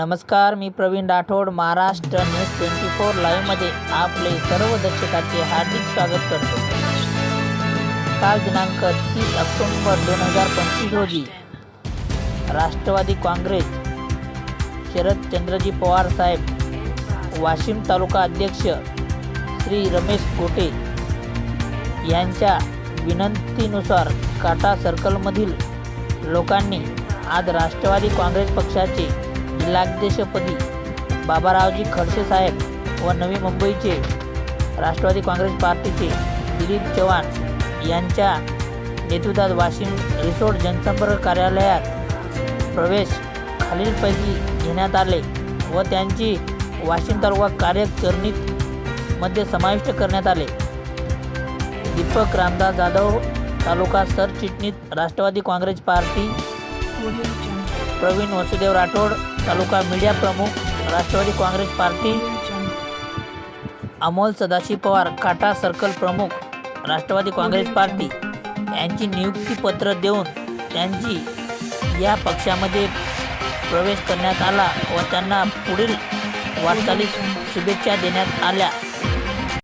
नमस्कार मी Praveen Rathod Maharashtra news twenty four लाईव्हमध्ये आपले सर्व दर्शकाचे हार्दिक स्वागत करतो. काल दिनांक तीस ऑक्टोंबर दोन हजार पंचवीस रोजी राष्ट्रवादी काँग्रेस शरदचंद्रजी पवार साहेब वाशिम तालुका अध्यक्ष श्री रमेश गोटे यांच्या विनंतीनुसार काटा सर्कलमधील लोकांनी आज राष्ट्रवादी काँग्रेस पक्षाचे लागदेशपदी बाबारावजी खडसे साहेब व नवी मुंबईचे राष्ट्रवादी काँग्रेस पार्टीचे दिलीप चव्हाण यांच्या नेतृत्वात वाशिम रिसोर्ट जनसंपर्क कार्यालयात प्रवेश खालीलपैकी घेण्यात आले व त्यांची वाशिम तालुका कार्यकारिणीमध्ये समाविष्ट करण्यात आले. दीपक रामदास जाधव तालुका सरचिटणीस राष्ट्रवादी काँग्रेस पार्टी प्रवीण वसुदेव राठोड तालुका मीडिया प्रमुख राष्ट्रवादी काँग्रेस पार्टी अमोल सदाशिव पवार काटा सर्कल प्रमुख राष्ट्रवादी काँग्रेस पार्टी यांची नियुक्तीपत्र देऊन त्यांची या पक्षामध्ये प्रवेश करण्यात आला व त्यांना पुढील वाटचालीस शुभेच्छा देण्यात आल्या.